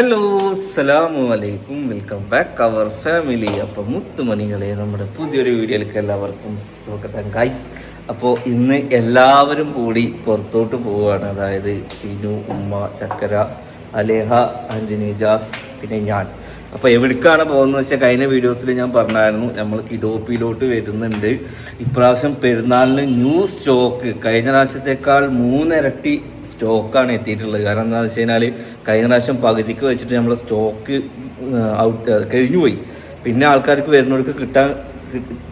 Hello അസ്സലാമു അലൈക്കും. Welcome back our family. അപ്പോൾ മുത്തുമണികളെ നമ്മുടെ പുതിയൊരു വീഡിയോയിലേക്ക് എല്ലാവർക്കും സ്വാഗതം. ഗൈസ് അപ്പോൾ ഇന്ന് എല്ലാവരും കൂടി പുറത്തോട്ട് പോവുകയാണ്. അതായത് ഷിനു ഉമ്മ ചക്കര അലേഹ ആൻഡ് ജാസ് പിന്നെ ഞാൻ. അപ്പോൾ എവിടേക്കാണ് പോകുന്നത് വെച്ചാൽ കഴിഞ്ഞ വീഡിയോസിൽ ഞാൻ പറഞ്ഞായിരുന്നു. നമ്മൾ കിഡോപ്പിയിലോട്ട് വരുന്നുണ്ട്. ഇപ്രാവശ്യം പെരുന്നാളിന് ന്യൂ സ്റ്റോക്ക്. കഴിഞ്ഞ പ്രാവശ്യത്തേക്കാൾ മൂന്നിരട്ടി സ്റ്റോക്കാണ് എത്തിയിട്ടുള്ളത്. കാരണം എന്താണെന്ന് വെച്ച് കഴിഞ്ഞാൽ കഴിഞ്ഞ പ്രാവശ്യം പകുതിക്ക് വെച്ചിട്ട് നമ്മൾ സ്റ്റോക്ക് ഔട്ട് കഴിഞ്ഞു പോയി പിന്നെ ആൾക്കാർക്ക് വരുന്നവർക്ക് കിട്ടാൻ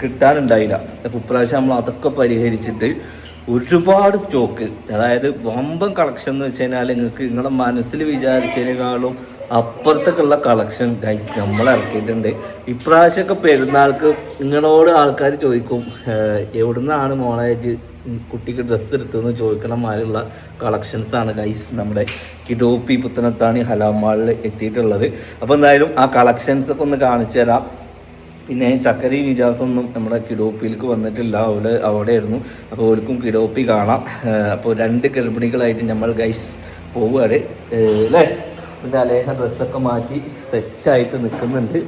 കിട്ടാനുണ്ടായില്ല. അപ്പോൾ ഇപ്രാവശ്യം നമ്മൾ അതൊക്കെ പരിഹരിച്ചിട്ട് ഒരുപാട് സ്റ്റോക്ക് അതായത് ബോംബം കളക്ഷൻ എന്ന് വെച്ച് കഴിഞ്ഞാൽ നിങ്ങൾക്ക് നിങ്ങളുടെ മനസ്സിൽ വിചാരിച്ചതിനേക്കാളും അപ്പുറത്തേക്കുള്ള കളക്ഷൻ ഗൈസ് നമ്മൾ ഇറക്കിയിട്ടുണ്ട്. ഇപ്രാവശ്യമൊക്കെ പെരുന്നാൾക്ക് നിങ്ങളോട് ആൾക്കാർ ചോദിക്കും "ഏഹ്, എവിടുന്നാണ് മോളായിട്ട് കുട്ടിക്ക് ഡ്രസ്സ് എടുത്തതെന്ന് ചോദിക്കണ മാതിരിയുള്ള കളക്ഷൻസാണ് ഗൈസ് നമ്മുടെ കിഡോപ്പി പുത്തനത്താണി ഹലാമാളിൽ എത്തിയിട്ടുള്ളത്. അപ്പോൾ എന്തായാലും ആ കളക്ഷൻസൊക്കെ ഒന്ന് കാണിച്ചു തരാം. പിന്നെ ചക്കരി നിജാസൊന്നും നമ്മുടെ കിഡോപ്പിയിലേക്ക് വന്നിട്ടില്ല. അവിടെ അവിടെയായിരുന്നു. അപ്പോൾ ഓർക്കും കിഡോപ്പി കാണാം. അപ്പോൾ രണ്ട് ഗർഭിണികളായിട്ട് നമ്മൾ ഗൈസ് പോവുകയാണ്. അല്ലേ? പിന്നെ അലേഹ ഡ്രസ്സൊക്കെ മാറ്റി സെറ്റായിട്ട് നിൽക്കുന്നുണ്ട്.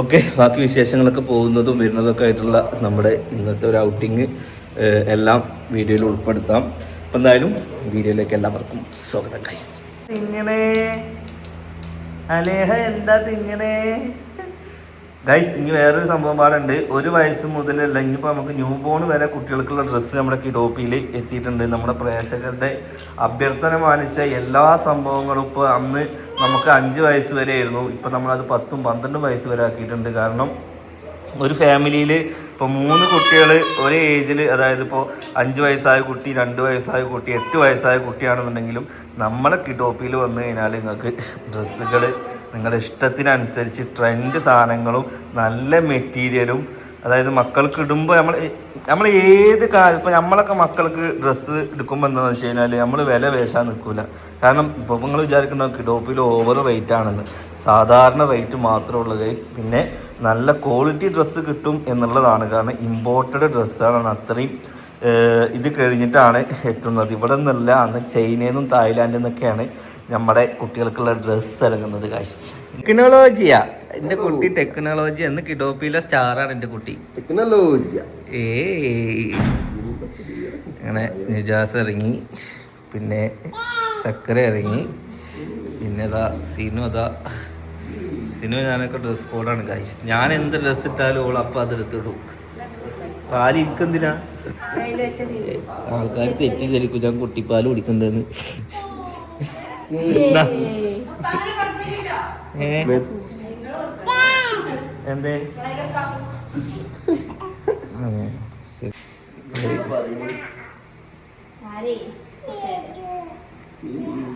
ഓക്കെ ബാക്കി വിശേഷങ്ങളൊക്കെ പോകുന്നതും വരുന്നതൊക്കെ ആയിട്ടുള്ള നമ്മുടെ ഇന്നത്തെ ഒരു ഔട്ടിങ് എല്ലാം വീഡിയോയിൽ ഉൾപ്പെടുത്താം. അപ്പം എന്തായാലും വീഡിയോയിലേക്ക് എല്ലാവർക്കും സ്വാഗതം ഗൈസ് ഇങ്ങനെ അലേഹ എന്താ തിങ്ങനെ ഗൈസ് ഇനി വേറൊരു സംഭവം പാടുണ്ട്. ഒരു വയസ്സ് മുതലല്ല ഇനിയിപ്പോൾ നമുക്ക് ന്യൂ ബോൺ വരെ കുട്ടികൾക്കുള്ള ഡ്രസ്സ് നമ്മുടെ കിഡോപ്പിയിൽ എത്തിയിട്ടുണ്ട്. നമ്മുടെ പ്രേക്ഷകരുടെ അഭ്യർത്ഥന മാനിച്ച എല്ലാ സംഭവങ്ങളും ഇപ്പോൾ അന്ന് നമുക്ക് അഞ്ച് വയസ്സ് വരെ ആയിരുന്നു. ഇപ്പോൾ നമ്മളത് പത്തും പന്ത്രണ്ടും വയസ്സ് വരെ ആക്കിയിട്ടുണ്ട്. കാരണം ഒരു ഫാമിലിയിൽ ഇപ്പോൾ മൂന്ന് കുട്ടികൾ ഒരേ ഏജിൽ അതായത് ഇപ്പോൾ അഞ്ച് വയസ്സായ കുട്ടി രണ്ട് വയസ്സായ കുട്ടി എട്ട് വയസ്സായ കുട്ടിയാണെന്നുണ്ടെങ്കിലും നമ്മളെ കിഡോപ്പിയിൽ വന്നു കഴിഞ്ഞാൽ നിങ്ങൾക്ക് ഡ്രസ്സുകൾ നിങ്ങളുടെ ഇഷ്ടത്തിനനുസരിച്ച് ട്രെൻഡ് സാധനങ്ങളും നല്ല മെറ്റീരിയലും അതായത് മക്കൾക്ക് ഇടുമ്പോൾ നമ്മൾ നമ്മൾ ഏത് കാലം ഇപ്പോൾ നമ്മളൊക്കെ മക്കൾക്ക് ഡ്രസ്സ് എടുക്കുമ്പോൾ എന്താണെന്ന് വെച്ച് കഴിഞ്ഞാൽ നമ്മൾ വില വേശാൻ നിൽക്കില്ല കാരണം ഇപ്പോൾ നിങ്ങൾ വിചാരിക്കുന്ന കിഡോപ്പിൽ ഓവർ റേറ്റ് ആണെന്ന്. സാധാരണ റേറ്റ് മാത്രമേ ഉള്ളൂ ഗൈസ് പിന്നെ നല്ല ക്വാളിറ്റി ഡ്രസ്സ് കിട്ടും എന്നുള്ളതാണ്. കാരണം ഇമ്പോർട്ടഡ് ഡ്രസ്സാണ് അത്രയും ഇത് കഴിഞ്ഞിട്ടാണ് എത്തുന്നത്. ഇവിടെ നിന്നല്ല അന്ന് ചൈനയിൽ നിന്നും തായ്ലാൻഡിൽ നിന്നൊക്കെയാണ് നമ്മുടെ കുട്ടികൾക്കുള്ള ഡ്രസ്സ് ഇറങ്ങുന്നത് കാശ് ടെക്നോളജിയാ എന്റെ കുട്ടി ടെക്നോളജി എന്ന് കിഡോപ്പിയിലെ സ്റ്റാറാണ് എന്റെ കുട്ടി. ടെക്നോളജിയ ഏ അങ്ങനെ നിജാസ് ഇറങ്ങി. പിന്നെ ചക്കര ഇറങ്ങി. പിന്നെ അതാ സിനു അതാ സിനു ഞാനൊക്കെ ഡ്രസ് കോഡാണ് കാശ് ഞാൻ എന്ത് ഡ്രസ് ഇട്ടാലും ഓൾ അപ്പം അത് എടുത്തിടും. പാൽ ഇരിക്കെന്തിനാ ആൾക്കാർ തെറ്റിദ്ധരിക്കും. ഞാൻ കുട്ടിപ്പാൽ കുടിക്കണ്ടെന്ന്. എന്തേ.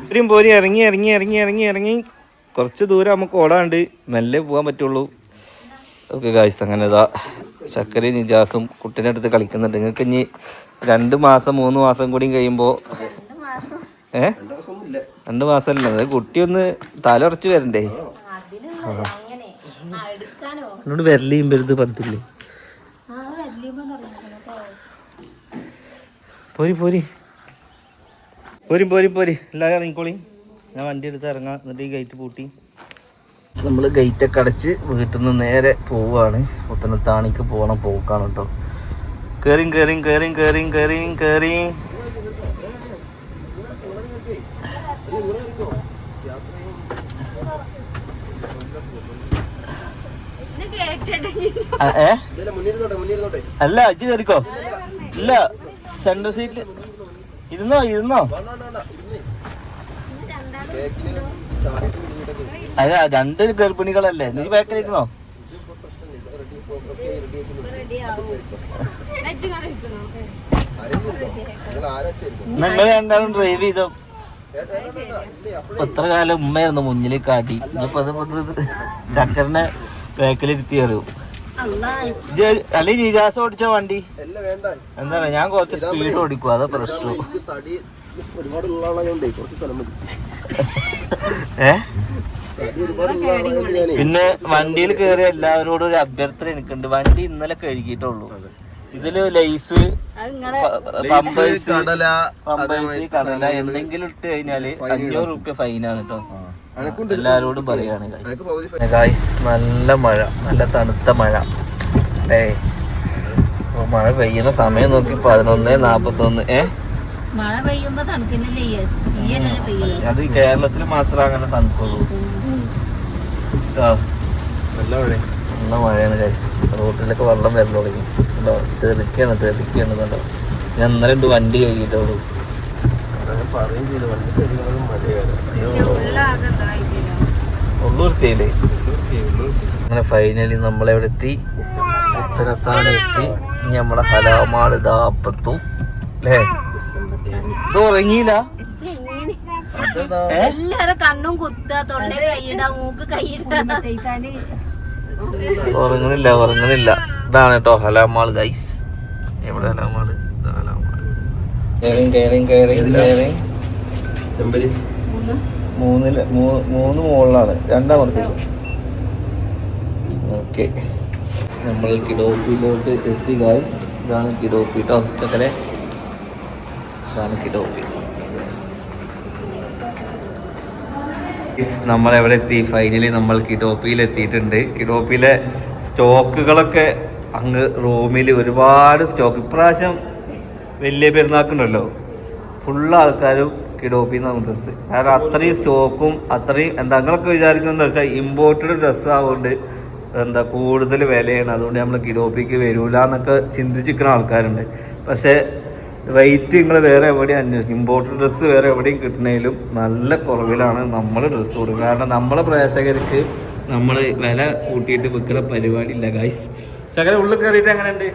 ഇത്രയും പോരി ഇറങ്ങി ഇറങ്ങി ഇറങ്ങി ഇറങ്ങി ഇറങ്ങി. കുറച്ച് ദൂരം നമുക്ക് ഓടാണ്ട് മെല്ലെ പോകാൻ പറ്റുള്ളൂ. ഓക്കെ ഗായ്സ് അങ്ങനെ ഇതാ. ചക്കരയും നിജാസും കുട്ടീന്റെ അടുത്ത് കളിക്കുന്നുണ്ട്. നിങ്ങൾക്ക് ഇനി രണ്ട് മാസം മൂന്ന് മാസം കൂടി കഴിയുമ്പോൾ ഏ? രണ്ട് മാസമല്ല? അത് കുട്ടി ഒന്ന് തല ഉറച്ച് വരണ്ടേ? എന്നോട് വരലിയും വരുത് പറഞ്ഞിട്ടില്ലേ? പോരി പോരി. പോരി പോരി പോരി. എല്ലാവരും ഇറങ്ങിക്കോളി. ഞാൻ വണ്ടി എടുത്ത് ഇറങ്ങാം. എന്നിട്ട് ഈ ഗേറ്റ് പൂട്ടി. നമ്മൾ ഗേറ്റൊക്കെ അടച്ച് വീട്ടിൽ നിന്ന് നേരെ പോവുകയാണ്. പുത്തനത്താണിക്ക് പോകണം പോക്കാണ് കേട്ടോ. കയറിയും കയറിയും കയറിയും കയറിയും കയറിയും കയറിയും ആ, ഏ? അല്ല അജ്ജ് കയറിക്കോ? ഇല്ല സെന്റർ സീറ്റിൽ ഇരുന്നോ ഇരുന്നോ? അല്ല രണ്ട് ഗർഭിണികളല്ലേ. നീ ബാക്കിലിരുന്നോ നിങ്ങൾ രണ്ടാളും ഡ്രൈവ് ചെയ്തോ. എത്ര കാലം ഉമ്മയായിരുന്നു മുന്നിൽ കാട്ടി ഇപ്പൊ ചക്കറിനെ ബാക്കിലിരുത്തി അറിയും അല്ലെ നിജാസ് ഓടിച്ച വണ്ടി? എന്താണ്? ഞാൻ കുറച്ച് സ്പീഡ് ഓടിക്കും അതാ പ്രശ്നം. ഒരുപാട് ഏ? പിന്നെ വണ്ടിയിൽ കയറിയ എല്ലാവരോടും ഒരു അഭ്യർത്ഥന എനിക്കുണ്ട്. വണ്ടി ഇന്നലെ കഴുകിയിട്ടുള്ളൂ. ഇതിൽ ലൈസ് പമ്പേഴ്സ് കടല പമ്പേഴ്സ് കടല എന്തെങ്കിലും ഇട്ട് കഴിഞ്ഞാൽ അഞ്ഞൂറ് റുപ്യ ഫൈനാണ് കേട്ടോ എല്ലാരോടും പറയാണ് ഗായ്സ് നല്ല മഴ നല്ല തണുത്ത മഴ. ഏ മഴ പെയ്യുന്ന സമയം നോക്കി പതിനൊന്ന് നാപ്പത്തൊന്ന് ഏ? മഴ പെയ്യുമ്പോ തണുക്കുന്നില്ലേ അത് കേരളത്തിൽ മാത്രമേ അങ്ങനെ തണുക്കുള്ളൂ. നല്ല മഴ നല്ല മഴയാണ് ഗൈസ് റോട്ടിലൊക്കെ വെള്ളം വരൽ തുടങ്ങി. ചെറുക്കാണ് തെറിക്കാണ് കണ്ടോ? ഞാൻ ഇന്നലെ ഉണ്ട് വണ്ടി കഴുകിയിട്ടുള്ളൂ ഞാൻ പറയുകയും ചെയ്തു. വണ്ടി കഴിയുന്നത് മഴയാണ് ഉള്ളൂർത്തിയില്ലേ അങ്ങനെ ഫൈനലി നമ്മളെവിടെ എത്തി? ഉത്തരസ്ഥാനം എത്തി. ഇനി നമ്മുടെ ഹലാമാൾ ദാപ്പത്തു അല്ലേ ഇത് ഉറങ്ങിയില്ല? എല്ലാരും കണ്ണും കുത്തുക. തൊണ്ട കൈയിടാ മൂക്ക് കൈയിടാ ഉറങ്ങണില്ല ഉറങ്ങണില്ല ഇതാണ് കേട്ടോ ഹലാമാൾ ഗൈസ് എവിടെ ഹലാമാൾ? കയറിങ് കയറിങ് കയറിങ് കയറിങ് ചെമ്പരി മൂന്നിൽ മൂന്ന് മുകളിലാണ്. രണ്ടാമത്തെ ഓക്കെ. നമ്മൾ കിഡോപ്പിയിലോട്ട് എത്തി ഗായ്സ് ഇതാണ് കിഡോപ്പി കേട്ടോ ചക്കരെ ഇതാണ് കിഡോപ്പി നമ്മൾ എവിടെ എത്തി? ഫൈനലി നമ്മൾ കിഡോപ്പിയിൽ എത്തിയിട്ടുണ്ട്. കിഡോപ്പിയിലെ സ്റ്റോക്കുകളൊക്കെ അങ്ങ് റൂമിൽ ഒരുപാട് സ്റ്റോക്ക്. ഇപ്രാവശ്യം വലിയ പെരുന്നാക്കുണ്ടല്ലോ ഫുള്ള് ആൾക്കാരും കിഡോപ്പി എന്നാണ് ഡ്രസ്സ് കാരണം അത്രയും സ്റ്റോക്കും അത്രയും എന്താ നിങ്ങളൊക്കെ വിചാരിക്കുന്നത് വെച്ചാൽ ഇമ്പോർട്ടഡ് ഡ്രസ്സ് ആവുകൊണ്ട് എന്താ കൂടുതൽ വിലയാണ്. അതുകൊണ്ട് നമ്മൾ കിഡോപ്പിക്ക് വരൂല എന്നൊക്കെ ചിന്തിച്ചിരിക്കുന്ന ആൾക്കാരുണ്ട്. പക്ഷേ റേറ്റ് നിങ്ങൾ വേറെ എവിടെയും അന്വേഷിക്കും. ഇമ്പോർട്ടഡ് ഡ്രസ്സ് വേറെ എവിടെയും കിട്ടണേലും നല്ല കുറവിലാണ് നമ്മൾ ഡ്രസ്സ് കൊടുക്കുക. കാരണം നമ്മളെ പ്രേക്ഷകർക്ക് നമ്മൾ വില കൂട്ടിയിട്ട് വിൽക്കുന്ന പരിപാടി ഇല്ല ഗായ്സ് ശകല ഉള്ളിൽ കയറിയിട്ട് എങ്ങനെയുണ്ട്?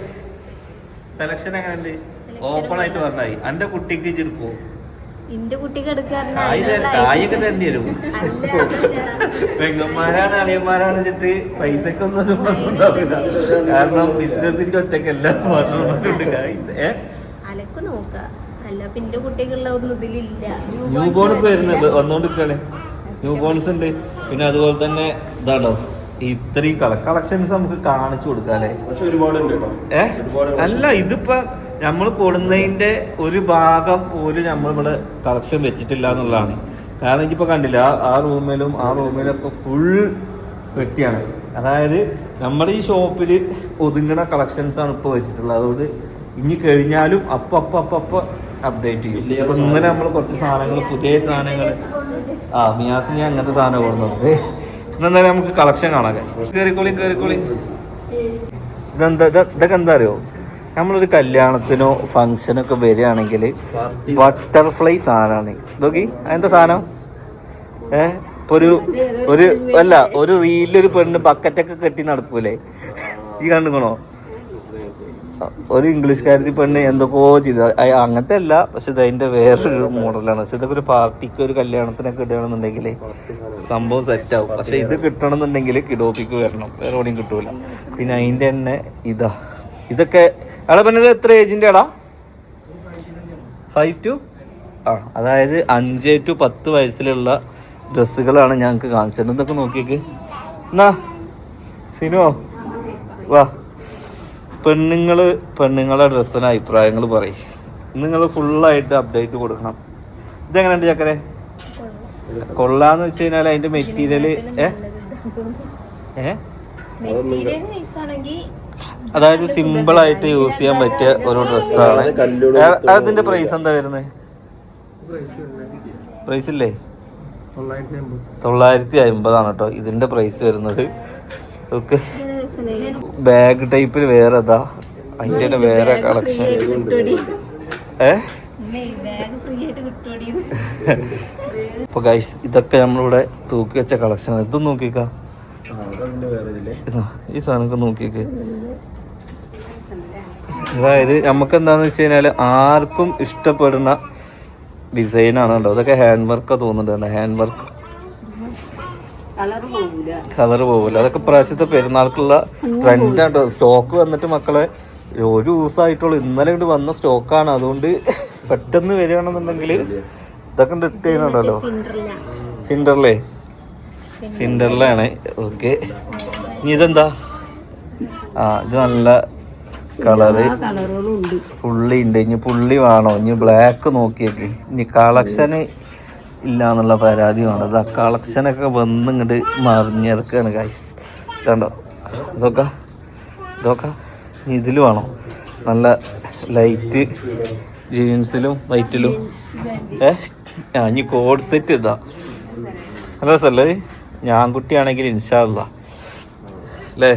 സെലക്ഷൻ എങ്ങനെയുണ്ട്? ഓപ്പൺ ആയിട്ട് പറഞ്ഞായി എന്റെ കുട്ടിക്ക് ചെടുക്കോ എന്റെ കുട്ടിക്ക് വരും. പെങ്ങന്മാരാണ് അളിയന്മാരാണ് വെച്ചിട്ട് പൈസക്ക് ഒന്നും കുഴപ്പമുണ്ടാവില്ല കാരണം ബിസിനസിന്റെ ഒറ്റക്കല്ല പറഞ്ഞിട്ടുണ്ട് ഗായ്സ് ഏ? അലക്ക് നോക്ക. അല്ല ഇപ്പൊ എന്റെ കുട്ടിക്കുള്ള ഒന്നും ഇതിലില്ല. ന്യൂ ബോൺ ഇപ്പൊ വരുന്നുണ്ട് വന്നോണ്ടിരിക്കാണ്. ന്യൂ ബോൺസ് ഉണ്ട്. പിന്നെ അതുപോലെ തന്നെ ഇതാണോ? ഇത്രയും കളക്ഷൻസ് നമുക്ക് കാണിച്ചു കൊടുക്കാല്ലേ? അല്ല ഇതിപ്പോ നമ്മൾ കൊടുന്നതിന്റെ ഒരു ഭാഗം പോലും നമ്മൾ ഇവിടെ കളക്ഷൻ വെച്ചിട്ടില്ല എന്നുള്ളതാണ്. കാരണം എനിക്കിപ്പോൾ കണ്ടില്ല ആ- റൂമിലും ആ റൂമിലും ഒക്കെ റൂമിലൊക്കെ ഫുൾ പെട്ടിയാണ്. അതായത് നമ്മുടെ ഈ ഷോപ്പിൽ ഒതുങ്ങണ കളക്ഷൻസ് ആണ് ഇപ്പോൾ വെച്ചിട്ടുള്ളത്. അതുകൊണ്ട് ഇനി കഴിഞ്ഞാലും അപ്പൊ അപ്പൊ അപ്പൊ അപ്പൊ അപ്ഡേറ്റ് ചെയ്യും. ഇപ്പൊ ഇന്നലെ നമ്മൾ കുറച്ച് സാധനങ്ങൾ പുതിയ സാധനങ്ങൾ ആ മിയാസിന് അങ്ങനത്തെ സാധനം കൊടുക്കുന്നുണ്ട് ഇന്നെന്തായാലും നമുക്ക് കളക്ഷൻ കാണാം കയറിക്കോളി കേറിക്കോളി കേറിക്കോളി. ഇതെന്താ ഇത് ഇതൊക്കെ എന്താ അറിയോ? നമ്മളൊരു കല്യാണത്തിനോ ഫങ്ഷനൊക്കെ വരികയാണെങ്കിൽ ബട്ടർഫ്ലൈ സാധനമാണ്. നോക്കി എന്താ സാധനം? ഏ? ഇപ്പൊ ഒരു ഒരു അല്ല ഒരു റീലൊരു പെണ്ണ് ബക്കറ്റൊക്കെ കെട്ടി നടക്കൂലേ? ഈ കണ്ടുക്കണോ? ഒരു ഇംഗ്ലീഷ്കാരത്തി പെണ്ണ് എന്തൊക്കെയോ ചെയ്ത. അങ്ങനത്തെ അല്ല പക്ഷെ ഇത് അതിന്റെ വേറൊരു മോഡലാണ്. പക്ഷെ ഇതൊക്കെ ഒരു പാർട്ടിക്ക് ഒരു കല്യാണത്തിനൊക്കെ ഇടുകയാണെന്നുണ്ടെങ്കിൽ സംഭവം സെറ്റ് ആവും പക്ഷെ ഇത് കിട്ടണമെന്നുണ്ടെങ്കിൽ കിഡോപ്പിക്ക് വരണം. വേറെ എവിടെയും കിട്ടൂല. പിന്നെ അതിന്റെ തന്നെ ഇതാ. ഇതൊക്കെ അയാളെ ഇത് എത്ര ഏജിന്റെ ആടാ ഫൈവ് ടു ആ അതായത് അഞ്ച് ടു പത്ത് വയസ്സിലുള്ള ഡ്രസ്സുകളാണ് ഞങ്ങൾക്ക് കാണിച്ചത്. എന്തൊക്കെ നോക്കിയേക്ക്. എന്നാ സിനോ വാ. പെണ്ണുങ്ങൾ പെണ്ണുങ്ങളെ ഡ്രസ്സിന് അഭിപ്രായങ്ങൾ പറയും. നിങ്ങൾ ഫുള്ളായിട്ട് അപ്ഡേറ്റ് കൊടുക്കണം. ഇതെങ്ങനെയുണ്ട് ചക്കരെ? കൊള്ളാന്ന് വെച്ച് കഴിഞ്ഞാൽ അതിന്റെ മെറ്റീരിയൽ ഏ? ഏ? അതായത് സിമ്പിൾ ആയിട്ട് യൂസ് ചെയ്യാൻ പറ്റിയ ഒരു ഡ്രസ്സാണ് അത് അതിന്റെ പ്രൈസ് എന്താ വരുന്നത് പ്രൈസ് ഇല്ലേ? തൊള്ളായിരത്തി അമ്പതാണ് കേട്ടോ. ഇതിന്റെ പ്രൈസ് വരുന്നത്. ഓക്കെ. ബാഗ് ടൈപ്പിൽ വേറെ അതാ അതിന്റെ തന്നെ വേറെ കളക്ഷൻ ഏ? ബാഗ് ഫ്രീ ആയിട്ട് കിട്ടുമടി അപ്പൊ ഗൈസ് ഇതൊക്കെ നമ്മളിവിടെ തൂക്കി വെച്ച കളക്ഷൻ ഇതും നോക്കിക്കാ ഈ സാധനമൊക്കെ നോക്കിയേക്ക്. അതായത് നമുക്ക് എന്താന്ന് വെച്ച് കഴിഞ്ഞാൽ ആർക്കും ഇഷ്ടപ്പെടുന്ന ഡിസൈനാണ് കേട്ടോ അതൊക്കെ ഹാൻഡ് വർക്ക് തോന്നുന്നുണ്ട് ഹാൻഡ് വർക്ക് കളർ പോകൂല പോകില്ല അതൊക്കെ പ്രാവശ്യത്തെ പെരുന്നാൾക്കുള്ള ട്രെൻഡ് ആട്ടോ. സ്റ്റോക്ക് വന്നിട്ട് മക്കളെ ഒരു ദിവസമായിട്ടുള്ളൂ ഇന്നലെ ഇങ്ങോട്ട് വന്ന സ്റ്റോക്കാണ് അതുകൊണ്ട് പെട്ടെന്ന് വരികയാണെന്നുണ്ടെങ്കിൽ ഇതൊക്കെ ഇട്ട് ചെയ്യണുണ്ടല്ലോ സിൻഡർലേ സിൻഡർലാണ് ഓക്കെ ഇനി ഇതെന്താ? ആ ഇത് നല്ല കളറ് പുള്ളി ഉണ്ട്. ഇനി പുള്ളി വേണോ? ഇനി ബ്ലാക്ക് നോക്കിയേക്ക്. ഇനി കളക്ഷൻ ഇല്ല എന്നുള്ള പരാതി അത് ആ കളക്ഷനൊക്കെ വന്ന് ഇങ്ങോട്ട് മറിഞ്ഞിറക്കാണ് ഗൈസ് കണ്ടോ? ഇതൊക്കെ ഇതൊക്കെ ഇതിൽ വേണോ? നല്ല ലൈറ്റ് ജീൻസിലും വൈറ്റിലും ഏ? ആ ഇനി കോഡ് സെറ്റ് ഇതാ നല്ല രസമല്ലേ ഞാൻ കുട്ടിയാണെങ്കിൽ ഇൻഷാല്ല അല്ലേ?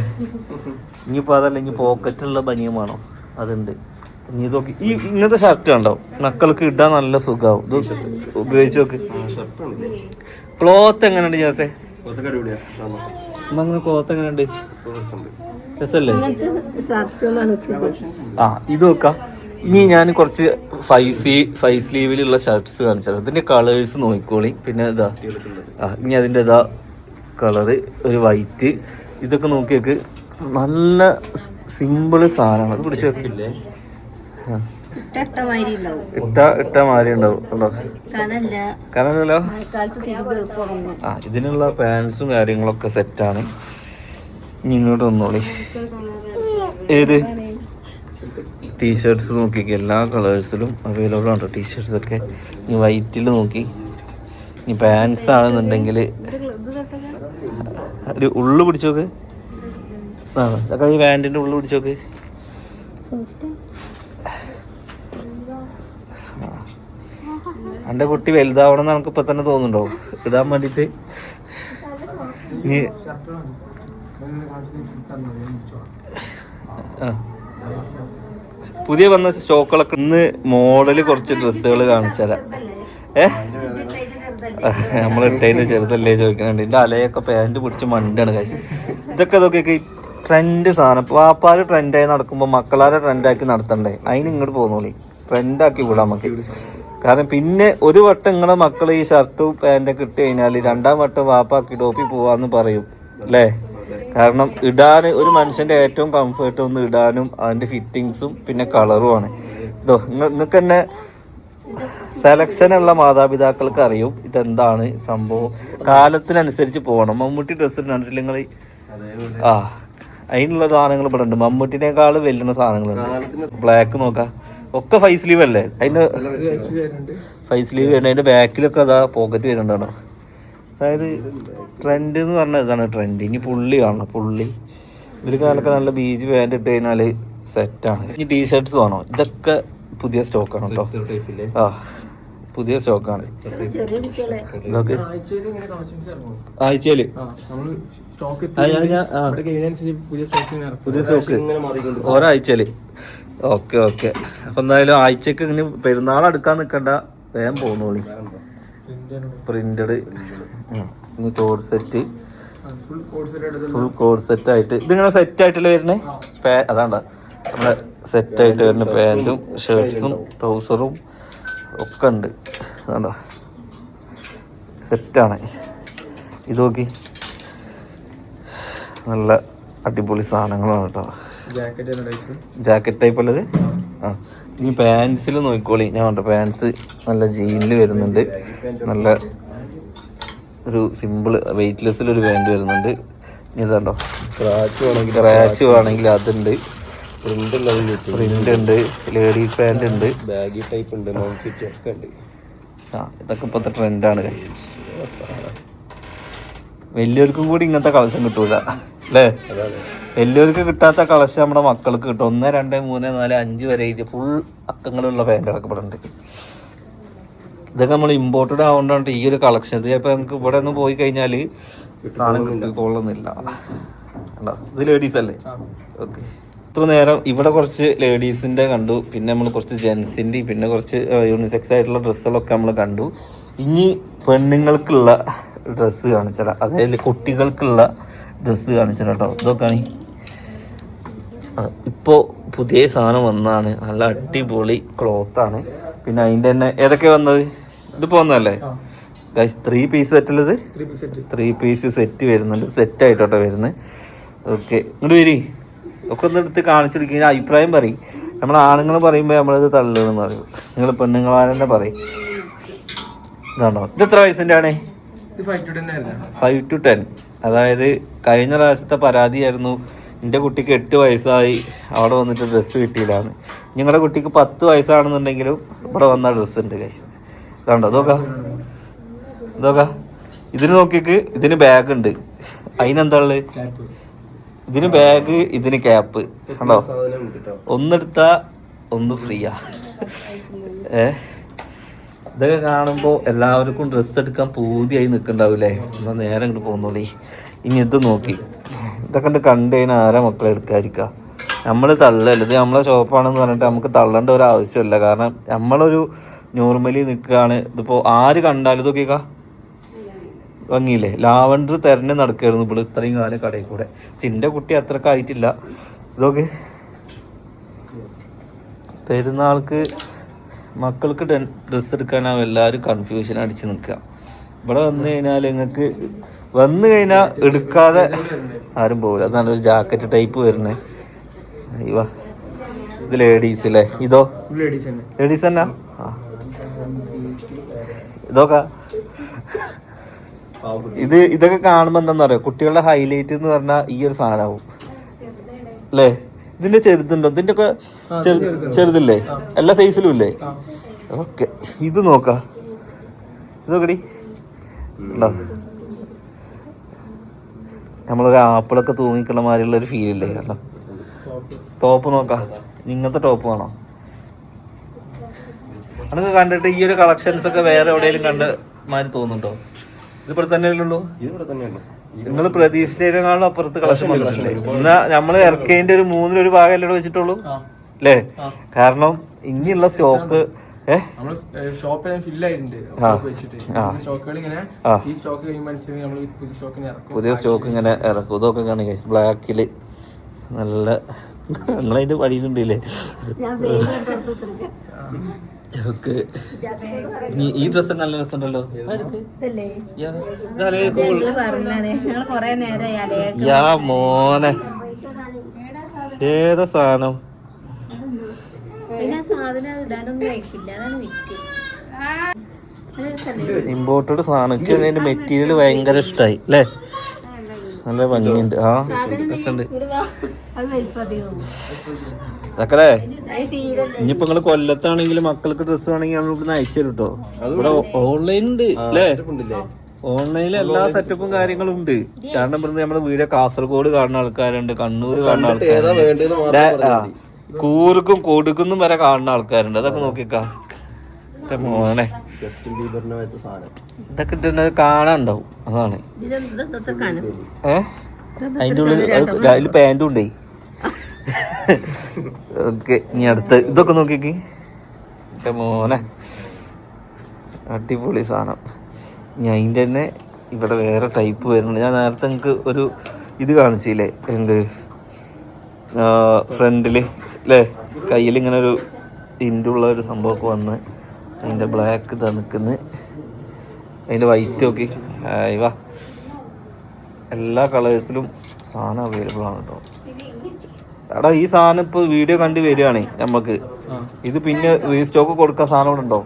ഇനിയിപ്പോൾ അതല്ല ഇനി പോക്കറ്റുള്ള ബനിയും വേണം. അതുണ്ട്. ഇനി ഇതൊക്കെ ഈ ഇങ്ങനത്തെ ഷർട്ട് കണ്ടോ? മക്കൾക്ക് ഇടാൻ നല്ല സുഖമാവും ഇത് ഉപയോഗിച്ച് നോക്ക്. ക്ലോത്ത് എങ്ങനെയുണ്ട് ജാസേ? അങ്ങനെ ക്ലോത്ത് എങ്ങനെയുണ്ട്? രസല്ലേ? ആ ഇത് നോക്കാം. ഇനി ഞാൻ കുറച്ച് ഫൈസി ഫൈ ഫൈവ് സ്ലീവിലുള്ള ഷർട്ട്സ് കാണിച്ചാൽ ഇതിന്റെ കളേഴ്സ് നോക്കിക്കോളി. പിന്നെ ഇതാ. ആ ഇനി അതിന്റെ ഇതാ കളറ്. ഒരു വൈറ്റ്. ഇതൊക്കെ നോക്കിയേക്ക്. നല്ല സിമ്പിൾ സാധനമാണ്. അത് പിടിച്ചു വെക്കില്ലേ? ഇട്ട ഇട്ട മാതിരി ഉണ്ടാവും ഉണ്ടോ ആ ഇതിനുള്ള പാൻസും കാര്യങ്ങളൊക്കെ സെറ്റാണ്. ഇനി ഇങ്ങോട്ട് വന്നോളി. ഏത്? ടീഷർട്സ് നോക്കി. എല്ലാ കളേഴ്സിലും അവൈലബിൾ ആണ് ടീഷർട്സ് ഒക്കെ. ഇനി വൈറ്റിൽ നോക്കി. ഇനി പാൻസ് ആണെന്നുണ്ടെങ്കിൽ ഒരു ഉള്ളു പിടിച്ചോക്ക് ആ അതൊക്കെ ഈ ഉള്ളിൽ ഉള്ളു പിടിച്ചോക്ക് എന്റെ കുട്ടി വലുതാവണം എന്ന് നമുക്ക് ഇപ്പം തന്നെ തോന്നുന്നുണ്ടോ ഇടാൻ വേണ്ടിയിട്ട്. പുതിയ വന്ന സ്റ്റോക്കുകളൊക്കെ ഇന്ന് മോഡൽ കുറച്ച് ഡ്രസ്സുകൾ കാണിച്ചുതരാം ഏ? നമ്മൾ ഇട്ടതിന്റെ ചെറുതല്ലേ ചോദിക്കുന്നുണ്ട് എന്റെ അലയൊക്കെ പാന്റ് പിടിച്ച് മണ്ടാണ് കാശ് ഇതൊക്കെ ഇതൊക്കെ ട്രെൻഡ് സാധനം. വാപ്പാർ ട്രെൻഡായി നടക്കുമ്പോൾ മക്കളാരെ ട്രെൻഡാക്കി നടത്തണ്ടേ? അതിന് ഇങ്ങോട്ട് പോന്നോളി. ട്രെൻഡാക്കി വിടാം നമുക്ക്. കാരണം പിന്നെ ഒരു വട്ടം നിങ്ങളുടെ മക്കൾ ഈ ഷർട്ടും പാന്റൊക്കെ ഇട്ട് കഴിഞ്ഞാൽ രണ്ടാം വട്ടം വാപ്പാക്കി ടോപ്പി പോവാന്ന് പറയും. അല്ലേ കാരണം ഇടാൻ ഒരു മനുഷ്യന്റെ ഏറ്റവും കംഫർട്ട് ഒന്ന് ഇടാനും അതിന്റെ ഫിറ്റിങ്സും പിന്നെ കളറുമാണ് ഇതോ നിങ്ങൾക്ക് തന്നെ സെലക്ഷൻ ഉള്ള മാതാപിതാക്കൾക്ക് അറിയും ഇതെന്താണ് സംഭവം. കാലത്തിനനുസരിച്ച് പോകണം മമ്മൂട്ടി ഡ്രസ്സ് കണ്ടിട്ടില്ല നിങ്ങൾ ആ അതിനുള്ള സാധനങ്ങൾ ഇവിടെ ഉണ്ട്. മമ്മൂട്ടിനേക്കാൾ വെല്ലുന്ന സാധനങ്ങളുണ്ട്. ബ്ലാക്ക് നോക്കാം. ഒക്കെ ഫൈവ് സ്ലീവ് അല്ലേ? അതിന്റെ ഫൈവ് സ്ലീവ് വരുന്നത് അതിന്റെ ബാക്കിലൊക്കെ അതാ പോക്കറ്റ് വരുന്നുണ്ടാണോ. അതായത് ട്രെൻഡ് എന്ന് പറഞ്ഞ ഇതാണ് ട്രെൻഡ് ഇനി പുള്ളി കാണണം. പുള്ളി. ഇതിൽ കാലൊക്കെ നല്ല ബീച്ച് പാന്റ് ഇട്ട് കഴിഞ്ഞാൽ സെറ്റാണ് ഇനി ടീഷർട്ട്സ് വേണോ? ഇതൊക്കെ പുതിയ സ്റ്റോക്കാണ് കേട്ടോ ടൈപ്പില്ലേ ആ. പുതിയ സ്റ്റോക്കാണ്. ഇതൊക്കെ ഇങ്ങനെ കളക്ഷൻസ് ഇറങ്ങും ആഴ്ചയിൽ. പുതിയ സ്റ്റോക്ക് ഇങ്ങനെ പുതിയ സ്റ്റോക്ക്. ഇങ്ങനെ മാറിക്കൊണ്ട് ഒരാഴ്ചയിൽ ഓക്കെ ഓക്കെ. അപ്പൊ എന്തായാലും ആഴ്ചക്ക് ഇങ്ങനെ പെരുന്നാൾ അടുക്കാൻ നിൽക്കണ്ട വേഗം പോകുന്നു പ്രിന്റഡ്. ഇനി coord set full coord set ആയിട്ട് ഇതിങ്ങനെ സെറ്റ് ആയിട്ടല്ലേ വരുന്നേ? അതാണ്ട. നമ്മുടെ സെറ്റ് ആയിട്ട് വരുന്ന പാന്റും ഷർട്ട്സും ട്രൗസറും ഒക്കെ ഉണ്ട്. അതാണ്ട? സെറ്റാണ്. ഇത് നോക്കി. നല്ല അടിപൊളി സാധനങ്ങളാണ് കേട്ടോ. ജാക്കറ്റ് ടൈപ്പ് ഉള്ളത് ആ. ഇനി പാൻസിൽ നോക്കിക്കോളി. ഞാൻ കണ്ടോ പാൻസ് നല്ല ജീനിൽ വരുന്നുണ്ട്. നല്ല ഒരു സിമ്പിൾ വെയിറ്റ്ലെസ്സിൽ ഒരു പാന്റ് വരുന്നുണ്ട്. ഇനി ഇതാണ്ടോ? സ്ക്രാച്ച് വേണമെങ്കിൽ സ്ക്രാച്ച് വേണമെങ്കിൽ അതുണ്ട്. പ്രിന്റ് ഉണ്ട് ലേഡീസ് പാന്റ് ഉണ്ട്. ബാഗി ടൈപ്പ് ഉണ്ട് ഒക്കെ ഉണ്ട്. ആ ഇതൊക്കെ ഇപ്പോഴത്തെ ട്രെൻഡാണ് guys. വലിയവർക്കും കൂടി ഇങ്ങനത്തെ കളക്ഷൻ കിട്ടൂല അല്ലേ? വലിയവർക്ക് കിട്ടാത്ത കളക്ഷൻ നമ്മുടെ മക്കൾക്ക് കിട്ടും. ഒന്ന് രണ്ട് മൂന്ന് നാല് അഞ്ച് വരെ ഇത് ഫുൾ അക്കങ്ങളുള്ള പാന്റ് ഇറക്കപ്പെടുന്നുണ്ട് ഉണ്ട് ഇതൊക്കെ നമ്മൾ ഇമ്പോർട്ടഡ് ആവുകൊണ്ടാണ് ഈ ഒരു കളക്ഷൻ ഇത് ചിലപ്പോൾ നമുക്ക് ഇവിടെ ഒന്ന് പോയി കഴിഞ്ഞാൽ സാധനം കിട്ടിക്കൊള്ളുന്നില്ല കണ്ടോ? ഇത് ലേഡീസ് അല്ലേ? ഓക്കെ ഇത്ര നേരം ഇവിടെ കുറച്ച് ലേഡീസിന്റെ കണ്ടു പിന്നെ നമ്മൾ കുറച്ച് ജെൻസിന്റെ പിന്നെ കുറച്ച് യൂണിസെക്സ് ആയിട്ടുള്ള ഡ്രസ്സുകളൊക്കെ നമ്മൾ കണ്ടു. ഇനി പെണ്ണുങ്ങൾക്കുള്ള ഡ്രസ്സ് കാണിച്ചരാം അതായത് കുട്ടികൾക്കുള്ള ഡ്രസ്സ് കാണിച്ചരാം കേട്ടോ ഇതൊക്കെയാണ് ഇപ്പോൾ പുതിയ സാധനം വന്നതാണ് നല്ല അടിപൊളി ക്ലോത്താണ്. പിന്നെ അതിന്റെ തന്നെ ഏതൊക്കെ വന്നത്? ഇത് വന്നതല്ലേ? Guys three piece സെറ്റുള്ളത് three piece set three piece set വരുന്നുണ്ട്. സെറ്റ് ആയിട്ടോട്ടോ വരുന്നത്. ഓക്കെ ഇങ്ങോട്ട് വരി. ഒക്കെ ഒന്ന് എടുത്ത് കാണിച്ചെടുക്കുക അഭിപ്രായം പറയും. നമ്മൾ ആണുങ്ങൾ പറയുമ്പോൾ നമ്മളിത് തള്ളണമെന്ന് പറയും. നിങ്ങൾ പെണ്ണുങ്ങളാരെന്നെ പറയും. ഇതാണോ? ഇത് എത്ര വയസ്സിന്റെ ആണേ ഫൈവ് ടു ടെൻ അതായത് കഴിഞ്ഞ പ്രാവശ്യത്തെ പരാതിയായിരുന്നു. എന്റെ കുട്ടിക്ക് എട്ട് വയസ്സായി. അവിടെ വന്നിട്ട് ഡ്രസ്സ് കിട്ടിയില്ലാന്ന്. നിങ്ങളുടെ കുട്ടിക്ക് പത്ത് വയസ്സാണെന്നുണ്ടെങ്കിലും ഇവിടെ വന്ന ഡ്രസ്സ് ഉണ്ട് കൈസ് ഇതാണ്ടോ അതോക്കാ ഇതൊക്കെ ഇതിന് നോക്കിക്ക് ഇതിന് ബാഗ് ഉണ്ട്. അതിനെന്താ ഉള്ളത്? ഇതിന് ബാഗ് ഇതിന് ക്യാപ്പ് കണ്ടോ? ഒന്നെടുത്താ ഒന്ന് ഫ്രീയാ ഏ? ഇതൊക്കെ കാണുമ്പോൾ എല്ലാവർക്കും ഡ്രസ്സ് എടുക്കാൻ പൂതിയായി നിൽക്കണ്ടാവൂലേ? എന്നാ നേരെ ഇങ്ങോട്ട് പോകുന്നോളി ഇനി ഇത് നോക്കി. ഇതൊക്കെ കണ്ട് കണ്ടു കഴിഞ്ഞാൽ ആരാ മക്കളെ എടുക്കാതിരിക്കുക നമ്മൾ തള്ളല്ല? ഇത് നമ്മളെ ഷോപ്പാണെന്ന് പറഞ്ഞിട്ട് നമുക്ക് തള്ളേണ്ട ഒരു ആവശ്യമില്ല. കാരണം നമ്മളൊരു നോർമലി നിൽക്കുകയാണ്. ഇതിപ്പോൾ ആര് കണ്ടാലും ഇതൊക്കെ ഭംഗിയില്ലേ ലാവണ്ടർ തെരഞ്ഞ് നടക്കായിരുന്നു ഇപ്പോൾ ഇത്രയും കാലം കടയിൽ കൂടെ. ചിന്റെ കുട്ടി അത്രയ്ക്ക് ആയിട്ടില്ല. ഇതൊക്കെ പെരുന്നാൾക്ക് മക്കൾക്ക് ഡ്രസ്സ് എടുക്കാനാവും. എല്ലാവരും കൺഫ്യൂഷൻ അടിച്ച് നിൽക്കുക. ഇവിടെ വന്നു കഴിഞ്ഞാൽ നിങ്ങൾക്ക് വന്നു കഴിഞ്ഞാൽ എടുക്കാതെ ആരും പോകില്ല അതാണ് ഒരു ജാക്കറ്റ് ടൈപ്പ് വരുന്നത് അയ്യോ ഇത് ലേഡീസ് അല്ലേ ഇതോ? ലേഡീസ് തന്നെ? ആ. ഇതൊക്കെ ഇത് ഇതൊക്കെ കാണുമ്പോൾ എന്താണെന്ന് പറയാ കുട്ടികളുടെ ഹൈലൈറ്റ് എന്ന് പറഞ്ഞാൽ ഈ ഒരു സാധനമാവും. അല്ലേ ഇതിന്റെ ചെറുതുണ്ടോ? ഇതിന്റെ ഒക്കെ ചെറുതില്ലേ? എല്ലാ സൈസിലും ഇല്ലേ? ഓക്കെ. ഇത് നോക്ക. ഇതൊക്കെടി ഉണ്ടോ? നമ്മളൊരു ആപ്പിളൊക്കെ തൂങ്ങിക്കുള്ള മാതിരിയുള്ള ഒരു ഫീൽ ഇല്ലേ? കേട്ടോ. ടോപ്പ് നോക്ക. ഇങ്ങനത്തെ ടോപ്പ് വേണോ? അതൊക്കെ കണ്ടിട്ട് ഈ ഒരു കളക്ഷൻസ് ഒക്കെ വേറെ എവിടെയെങ്കിലും കണ്ട മാതിരി തോന്നുന്നുണ്ടോ? ഇതിപ്പോൾ തന്നെ ഉള്ളൂ? ഇതിവിടെ തന്നെയാണ് നിങ്ങൾ പ്രതീക്ഷിച്ചതിനേക്കാളും അപ്പുറത്ത് കളക്ഷൻ വന്നിട്ടില്ലേ എന്നാ നമ്മൾ ഇറക്കേന്റെ ഒരു മൂന്നിലൊരു ഭാഗം അല്ലേ വെച്ചിട്ടുള്ളൂ? അല്ലേ? കാരണം ഇനിയുള്ള സ്റ്റോക്ക് നമ്മൾ ഷോപ്പ് ഞാൻ ആയിട്ടുണ്ട്. ആ. സ്റ്റോക്ക് വെച്ചിട്ട്. ആ. സ്റ്റോക്കുകൾ ഇങ്ങനെ ഈ സ്റ്റോക്ക് കഴിയുമ്പോൾ നമ്മൾ പുതിയ സ്റ്റോക്ക് ഇങ്ങനെ ഇറക്കും. ഇതൊക്കെ കാണി ബ്ലാക്കിൽ നല്ല നിങ്ങളതിന്റെ പടിയിലുണ്ടല്ലേ ഓക്കെ. ഈ ഡ്രസ് നല്ല രസമുണ്ടല്ലോ. ഉണ്ടല്ലോ യാ, മോനെ. ഏതാ സാധനം? ഇമ്പോർട്ടഡ് സാധനം. എനിക്ക് അതിന്റെ മെറ്റീരിയൽ ഭയങ്കര ഇഷ്ടായി അല്ലേ? നല്ല ഭംഗിയുണ്ട്. ആ. തീരെ ഇനിയിപ്പോ നിങ്ങൾ കൊല്ലത്താണെങ്കിൽ മക്കൾക്ക് ഡ്രസ് വേണമെങ്കിൽ നമ്മൾ ഇവിടുന്ന് അയച്ചു തരും കേട്ടോ ഇവിടെ ഓൺലൈൻ ഉണ്ട് അല്ലേ? ഓൺലൈനിൽ എല്ലാ സെറ്റപ്പും കാര്യങ്ങളും ഉണ്ട്. കാരണം ഇവിടുന്ന് നമ്മുടെ വീട് കാസർഗോഡ് കാണുന്ന ആൾക്കാരുണ്ട് കണ്ണൂർ കാണുന്ന ഏതാ ആൾക്കാരുണ്ട്. കൂർക്കും കൊടുക്കുന്നും വരെ കാണുന്ന ആൾക്കാരുണ്ട്. അതൊക്കെ നോക്കിക്കാ മോനെ. ജസ്റ്റിൻ ബീബറിനെ വെച്ച സാധനം. ഇതൊക്കെ ഇട്ടിട്ട് കാണാനുണ്ടാവും. അതാണ്. അതിന്റെ ഉള്ളിൽ അത് അതിൽ പാന്റും ഉണ്ടേ. ഓക്കെ ഇനി അടുത്ത് ഇതൊക്കെ നോക്കിക്ക് എന്റെ മോനെ. അടിപൊളി സാധനം. ഞാൻ അതിന്റെ തന്നെ ഇവിടെ വേറെ ടൈപ്പ് വരുന്നുണ്ട്. ഞാൻ നേരത്തെ നിങ്ങൾക്ക് ഒരു ഇത് കാണിച്ചില്ലേ? എന്ത്? ഫ്രണ്ടിൽ അല്ലേ കയ്യിൽ ഇങ്ങനെ ഒരു ഇന്റുള്ള ഒരു സംഭവമൊക്കെ വന്ന് അതിന്റെ ബ്ലാക്ക് ഇതാ നിൽക്കുന്നത് അതിന്റെ വൈറ്റ് നോക്കി ഇവ. എല്ലാ കളേഴ്സിലും സാധനം അവൈലബിൾ ആണ് കേട്ടോ എടാ ഈ സാധനം ഇപ്പോൾ വീഡിയോ കണ്ട് വരികയാണേ നമുക്ക് ഇത് പിന്നെ റീസ്റ്റോക്ക് കൊടുക്കാൻ സാധനം ഇവിടെ ഉണ്ടോ.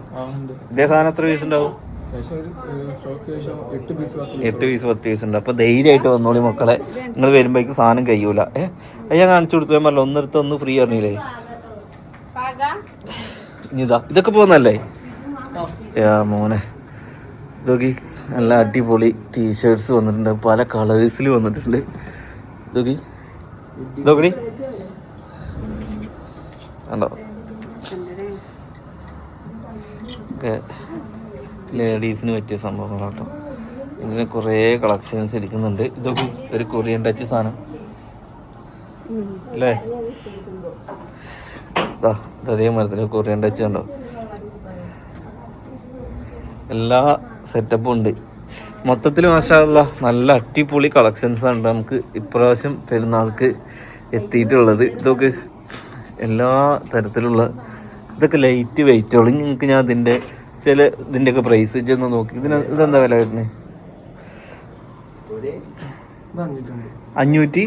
ഇതേ സാധനം എത്ര പീസ് ഉണ്ടാവും? എട്ട് പീസ് പത്ത് പീസ് ഉണ്ട്. അപ്പോൾ ധൈര്യമായിട്ട് വന്നോളി മക്കളെ. നിങ്ങൾ വരുമ്പോഴേക്ക് സാധനം കഴിയൂല. ഏ അത് ഞാൻ കാണിച്ചു കൊടുത്തു. ഞാൻ ഒന്നിടത്ത് ഒന്ന് ഫ്രീ അറിഞ്ഞില്ലേ ഇതാ ഇതൊക്കെ പോകുന്നല്ലേ യാ മോനെ. ഇതൊക്കെ നല്ല അടിപൊളി ടീഷർട്സ് വന്നിട്ടുണ്ട്. പല കളേഴ്സിൽ വന്നിട്ടുണ്ട്. ഇതൊക്കെ. ഇതൊക്കെ. ഉണ്ടോ ലേഡീസിന് പറ്റിയ സംഭവങ്ങളാട്ടോ. ഇങ്ങനെ കുറേ കളക്ഷൻസ് ഇരിക്കുന്നുണ്ട് ഇതൊക്കെ ഒരു കൊറിയൻ ടച്ച് സാധനം. അല്ലേ? അതേമാതിരി തന്നെ കൊറിയൻ ടച്ച് കണ്ടോ? എല്ലാ സെറ്റപ്പും ഉണ്ട്. മൊത്തത്തിൽ മാഷാല്ല നല്ല അടിപൊളി കളക്ഷൻസ് ആണ് നമുക്ക് ഇപ്രാവശ്യം പെരുന്നാൾക്ക് എത്തിയിട്ടുള്ളത്. ഇതൊക്കെ എല്ലാ തരത്തിലുള്ള ഇതൊക്കെ ലൈറ്റ് വെയിറ്റുകൾ നിങ്ങൾക്ക് ഞാൻ ഇതിന്റെ ചില ഇതിന്റെയൊക്കെ പ്രൈസ് ചെന്ന് നോക്കി. ഇതിന് ഇതെന്താ വില വരുന്നത് അഞ്ഞൂറ്റി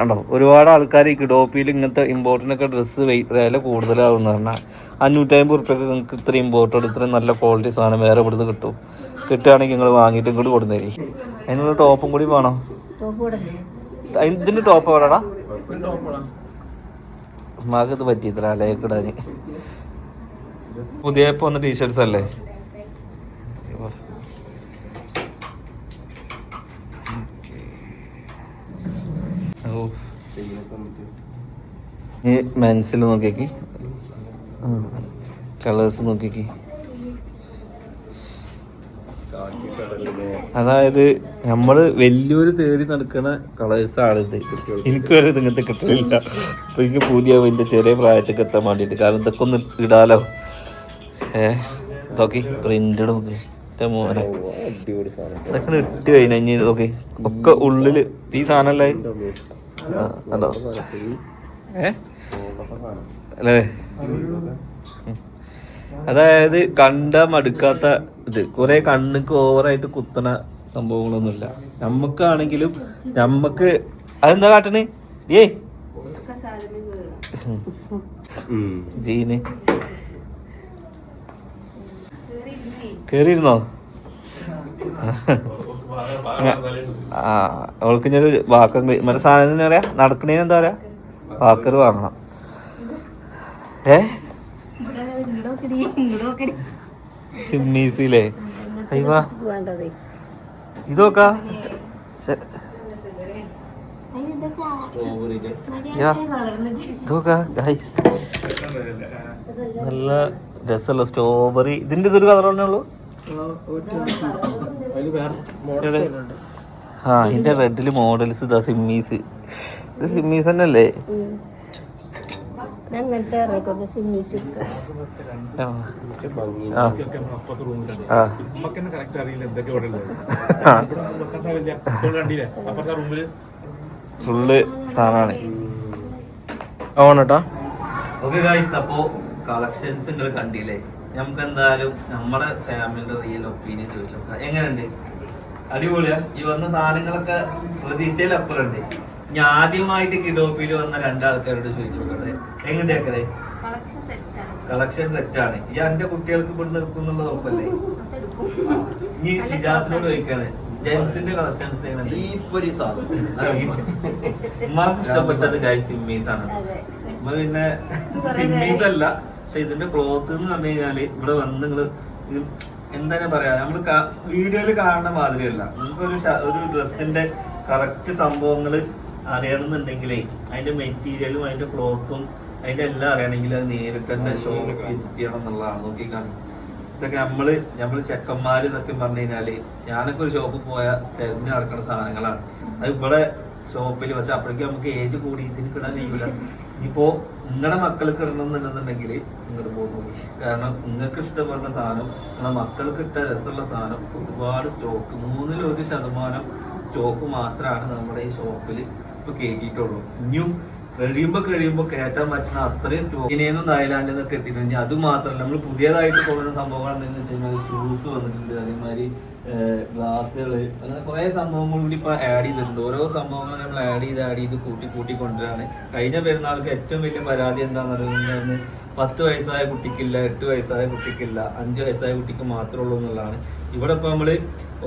ആണോ? ഒരുപാട് ആൾക്കാർ ഈ കിഡോപ്പിയിൽ ഇങ്ങനത്തെ ഇമ്പോർട്ടന്റ് ഒക്കെ ഡ്രസ്സ് വില കൂടുതലാവും എന്ന് പറഞ്ഞാൽ അഞ്ഞൂറ്റമ്പത് റുപ്യക്ക് നിങ്ങൾക്ക് ഇത്രയും ബോട്ടോട് ഇത്രയും നല്ല ക്വാളിറ്റി സാധനം വേറെ ഇവിടുന്ന് കിട്ടും. കിട്ടുകയാണെങ്കിൽ നിങ്ങൾ വാങ്ങിയിട്ട് ഇങ്ങോട്ട് കൊടുന്നേരി അതിനുള്ള ടോപ്പും കൂടി വേണം. ഇതിന്റെ ടോപ്പ് എവിടെടാ? മാക്കത് പറ്റിയിത്ര അലയക്കിടാൻ പുതിയ വന്ന ടീഷർട്സ് അല്ലേ? ഈ മെൻസിൽ നോക്കിയേക്ക്. കളേഴ്സ് നോക്കിക്ക്. അതായത് നമ്മൾ വലിയൊരു തേടി നടക്കുന്ന കളേഴ്സ് ആണിത് എനിക്കൊരു ഇങ്ങനത്തെ കിട്ടലില്ല. അപ്പൊ എനിക്ക് പുതിയ എന്റെ ചെറിയ പ്രായത്തേക്ക് എത്താൻ വേണ്ടിട്ട് കാരണം ഇതൊക്കെ ഒന്ന് ഇടാലോ. ഏ നോക്കി പ്രിന്റഡ് നോക്കി മോനെ. ഇതൊക്കെ ഇട്ട് കഴിഞ്ഞ ഇനി നോക്കി ഒക്കെ ഉള്ളിൽ ഈ സാധനല്ലേ? അതോ ഏ? അല്ലേ? അതായത് കണ്ട മടുക്കാത്ത ഇത്. കുറെ കണ്ണുക്ക് ഓവറായിട്ട് കുത്തണ സംഭവങ്ങളൊന്നുമില്ല. നമ്മക്കാണെങ്കിലും നമ്മക്ക് അതെന്താ കാട്ടണേ? ഏ. ജീന്. കേറിയിരുന്നേ. ആ അവൾക്ക് ഞാൻ വാക്കും മറ്റേ സാധനം പറയാ? നടക്കണേന് എന്താ പറയാ? വാക്കർ വാങ്ങണം ഏ ഇവിടെ ഇങ്ങോട്ട് നോക്കടി, ഇങ്ങോട്ട് നോക്കടി. സിമ്മീസിലെ ഇതൊക്കെ. നല്ല രസമല്ല സ്ട്രോബെറി ഇതിന്റെ ഇതൊരു കളർ തന്നെ ഉള്ളൂ? വേറെ മോഡൽസ് ഉണ്ട് ആ ഇതിന്റെ റെഡിൽ മോഡൽസ് ഇതാ സിമ്മീസ് ഇത് സിമ്മീസ് തന്നെ അല്ലേ ഞാൻ അങ്ങനത്തെ കുറച്ച് സിമ്മീസ് ആ. പക്ഷെ ഭംഗി ആ. ആ. ഫുള്ള് സാധനമാണ് ഓണട്ടാ ഓക്കെ ഗായ്സ് അപ്പോ കളക്ഷൻസ് നിങ്ങൾ കണ്ടില്ലേ നമുക്ക് എന്തായാലും നമ്മുടെ ഫാമിലിയുടെ റിയൽ ഒപ്പീനിയൻ ചോദിച്ചോക്കാം എങ്ങനെയുണ്ട് അടിപൊളിയാ ഈ വന്ന സാധനങ്ങളൊക്കെ പ്രതീക്ഷയിൽ അപ്പുറമുണ്ട് ഇനി ആദ്യമായിട്ട് കിഡോപ്പിൽ വന്ന രണ്ടാൾക്കാരോട് ചോദിച്ചു നോക്കട്ടെ എങ്ങനെയൊക്കെ കളക്ഷൻ സെറ്റാണ് സെറ്റാണ് ഈ എന്റെ കുട്ടികൾക്ക് ഇവിടെ നിൽക്കുന്നുള്ള ഉറപ്പല്ലേ? നീ ഇനി ഇജാസിനോട് ചോദിക്കാണ്. ജെൻസിന്റെ കളക്ഷൻസ് ഉമ്മാക്ക് ഇഷ്ടപ്പെട്ടത് ഗൈസ് സിമ്മീസ് ആണ്. ഉമ്മ പിന്നെ സിമ്മീസ് അല്ല. പക്ഷെ ഇതിന്റെ ക്ലോത്ത് എന്ന് പറഞ്ഞു കഴിഞ്ഞാൽ ഇവിടെ വന്ന് നിങ്ങൾ എന്താ എന്താണ് പറയാ. നമ്മൾ വീഡിയോയിൽ കാണുന്ന മാതിരിയല്ല. നിങ്ങൾക്ക് ഒരു ഒരു ഡ്രസ്സിന്റെ കറക്റ്റ് സംഭവങ്ങൾ അറിയണമെന്നുണ്ടെങ്കിലേ അതിന്റെ മെറ്റീരിയലും അതിന്റെ ക്ലോത്തും അതിന്റെ എല്ലാം അറിയണമെങ്കിൽ അത് നേരിട്ട് തന്നെ ഷോപ്പ് വിസിറ്റ് ചെയ്യണം എന്നുള്ളതാണ്. നോക്കി കാണും ഇതൊക്കെ നമ്മൾ നമ്മൾ ചെക്കന്മാര് സത്യം പറഞ്ഞു കഴിഞ്ഞാൽ ഞാനൊക്കെ ഒരു ഷോപ്പിൽ പോയാൽ തെരഞ്ഞു നടക്കുന്ന സാധനങ്ങളാണ്. അത് ഇവിടെ ഷോപ്പിൽ പക്ഷെ അപ്പോഴേക്കും നമുക്ക് ഏജ് കൂടി ഇതിന് കിടാൻ കഴിയില്ല ഇനിയിപ്പോ നിങ്ങളുടെ മക്കൾക്ക് ഇടണമെന്നുണ്ടെന്നുണ്ടെങ്കിൽ ഇങ്ങോട്ട് പോകുന്നു കാരണം നിങ്ങൾക്ക് ഇഷ്ടപ്പെടുന്ന സാധനം നിങ്ങളുടെ മക്കൾക്ക് ഇട്ട രസമുള്ള സാധനം ഒരുപാട് സ്റ്റോക്ക് മൂന്നിൽ ഒരു ശതമാനം സ്റ്റോക്ക് മാത്രമാണ് നമ്മുടെ ഈ ഷോപ്പിൽ ഇപ്പൊ കയറ്റിയിട്ടുള്ളൂ ഇനിയും കഴിയുമ്പോ കഴിയുമ്പോ കയറ്റാൻ പറ്റുന്ന അത്രയും സ്റ്റോക്ക് ഇനിയൊന്നും തായ്ലാൻഡിൽ നിന്നൊക്കെ എത്തിയിട്ടുണ്ട്. അത് മാത്രമല്ല നമ്മൾ പുതിയതായിട്ട് പോകുന്ന സംഭവങ്ങൾ എന്തെന്ന് വെച്ച് കഴിഞ്ഞാൽ ഷൂസ് വന്നിട്ടുണ്ട് അതേമാതിരി ഗ്ലാസ്സുകൾ അങ്ങനെ കുറെ സംഭവങ്ങൾ കൂടി ഇപ്പൊ ആഡ് ചെയ്തിട്ടുണ്ട്. ഓരോ സംഭവങ്ങൾ നമ്മൾ ആഡ് ചെയ്ത് ആഡ് ചെയ്ത് കൂട്ടി കൂട്ടി കൊണ്ടുവരാണ്. കഴിഞ്ഞ പെരുന്നാൾക്ക് ഏറ്റവും വലിയ പരാതി എന്താണെന്ന് പറയുന്നത് പത്ത് വയസ്സായ കുട്ടിക്കില്ല എട്ട് വയസ്സായ കുട്ടിക്കില്ല അഞ്ച് വയസ്സായ കുട്ടിക്ക് മാത്രമേ ഉള്ളൂ എന്നുള്ളതാണ്. ഇവിടെ ഇപ്പൊ നമ്മൾ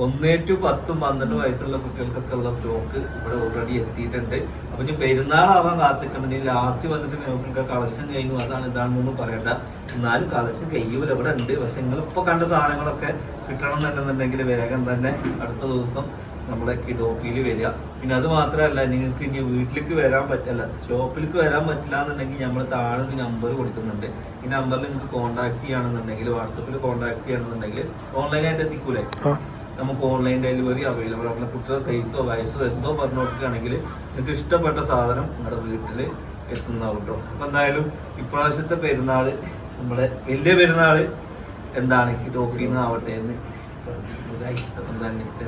ഒന്നേ ടു പത്തും പന്ത്രണ്ട് വയസ്സുള്ള കുട്ടികൾക്കൊക്കെ ഉള്ള സ്റ്റോക്ക് ഇവിടെ ഓൾറെഡി എത്തിയിട്ടുണ്ട്. അപ്പൊ ഇനി പെരുന്നാളാവാൻ കാത്തിക്കണമെങ്കിൽ ലാസ്റ്റ് വന്നിട്ട് നിങ്ങൾക്ക് കളക്ഷൻ കഴിഞ്ഞു. അതാണ് ഇതാണെന്നൊന്നും പറയണ്ട. എന്നാലും കളക്ഷൻ കഴിയൂല ഇവിടെ ഉണ്ട്. പക്ഷെ നിങ്ങൾ ഇപ്പൊ കണ്ട സാധനങ്ങളൊക്കെ കിട്ടണം എന്നുണ്ടെന്നുണ്ടെങ്കിൽ വേഗം തന്നെ അടുത്ത ദിവസം നമ്മുടെ കിഡോപ്പിയിൽ വരിക. പിന്നെ അത് മാത്രമല്ല നിങ്ങൾക്ക് ഇനി വീട്ടിലേക്ക് വരാൻ പറ്റില്ല. ഷോപ്പിലേക്ക് വരാൻ പറ്റില്ല എന്നുണ്ടെങ്കിൽ നമ്മൾ താഴെ ഒരു നമ്പർ കൊടുക്കുന്നുണ്ട്. ഈ നമ്പറിൽ നിങ്ങൾക്ക് കോൺടാക്ട് ചെയ്യുകയാണെന്നുണ്ടെങ്കിൽ വാട്സപ്പിൽ കോൺടാക്ട് ചെയ്യുകയാണെന്നുണ്ടെങ്കിൽ ഓൺലൈനായിട്ട് എത്തിക്കൂലേ? നമുക്ക് ഓൺലൈൻ ഡെലിവറി അവൈലബിൾ ആണ് കുട്ടിയുടെ സൈസോ വയസ്സോ എന്തോ പറഞ്ഞു കൊടുക്കുകയാണെങ്കിൽ നിങ്ങൾക്ക് ഇഷ്ടപ്പെട്ട സാധനം നിങ്ങളുടെ വീട്ടിൽ എത്തുന്നതാവും കേട്ടോ അപ്പം എന്തായാലും ഇപ്രാവശ്യത്തെ പെരുന്നാൾ നമ്മുടെ വലിയ പെരുന്നാൾ എന്താണ് കിഡോപ്പിന്ന് ആവട്ടെ എന്ന്. എന്താണ് നെക്സ്റ്റ്